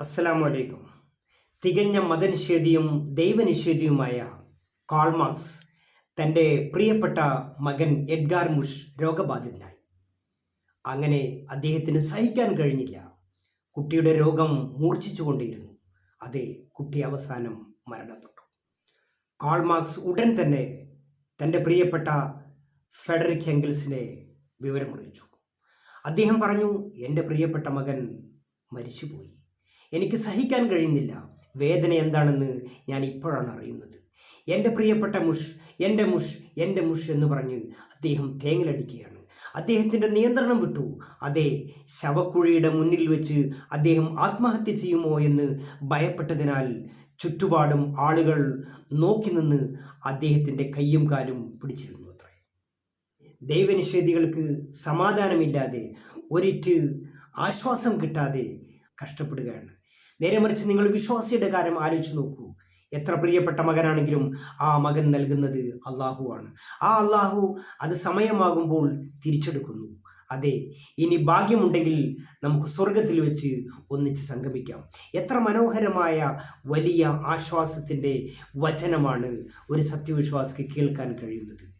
അസ്സലാമു അലൈക്കും തികഞ്ഞ മതനിഷേധിയും ദൈവനിഷേധിയുമായ കാൾമാർക്സ് തന്റെ പ്രിയപ്പെട്ട മകൻ എഡ്ഗാർ മുഷ് രോഗബാധിതനായി. അങ്ങനെ അദ്ദേഹത്തിന് സഹിക്കാൻ കഴിഞ്ഞില്ല. കുട്ടിയുടെ രോഗം മൂർച്ഛിച്ചുകൊണ്ടേയിരുന്നു അതെ കുട്ടി അവസാനം മരണപ്പെട്ടു. കാൾമാർക്സ് ഉടൻ തന്നെ തന്റെ പ്രിയപ്പെട്ട ഫെഡറിക് ഹെങ്കിൾസിനെ വിവരമറിയിച്ചു. അദ്ദേഹം പറഞ്ഞു എന്റെ പ്രിയപ്പെട്ട മകൻ മരിച്ചുപോയി. എനിക്ക് സഹിക്കാൻ കഴിയുന്നില്ല. വേദന എന്താണെന്ന് ഞാൻ ഇപ്പോഴാണ് അറിയുന്നത്. എന്റെ പ്രിയപ്പെട്ട മുഷ് എന്റെ മുഷ് എന്റെ മുഷ് എന്ന് പറഞ്ഞ് അദ്ദേഹം തേങ്ങലടിക്കുകയാണ്. അദ്ദേഹത്തിന്റെ നിയന്ത്രണം വിട്ടു. അതെ ശവക്കുഴിയുടെ മുന്നിൽ വെച്ച് അദ്ദേഹം ആത്മഹത്യ ചെയ്യുമോ എന്ന് ഭയപ്പെട്ടതിനാൽ ചുറ്റുപാടും ആളുകൾ നോക്കി നിന്ന് അദ്ദേഹത്തിന്റെ കയ്യും കാലും പിടിച്ചിരുന്നു അത്രേ. ദൈവനിഷേധികൾക്ക് സമാധാനമില്ലാതെ ഒരിറ്റ് ആശ്വാസം കിട്ടാതെ കഷ്ടപ്പെടുകയാണ്. നേരെ മറിച്ച് നിങ്ങൾ വിശ്വാസിയുടെ കാര്യം ആലോചിച്ച് നോക്കൂ. എത്ര പ്രിയപ്പെട്ട മകനാണെങ്കിലും ആ മകൻ നൽകുന്നത് അള്ളാഹുവാണ് ആ അള്ളാഹു അത് സമയമാകുമ്പോൾ തിരിച്ചെടുക്കുന്നു. അതെ ഇനി ഭാഗ്യമുണ്ടെങ്കിൽ നമുക്ക് സ്വർഗത്തിൽ വെച്ച് ഒന്നിച്ച് സംഗമിക്കാം. എത്ര മനോഹരമായ വലിയ ആശ്വാസത്തിന്റെ വചനമാണ് ഒരു സത്യവിശ്വാസിക്ക് കേൾക്കാൻ കഴിയുന്നത്.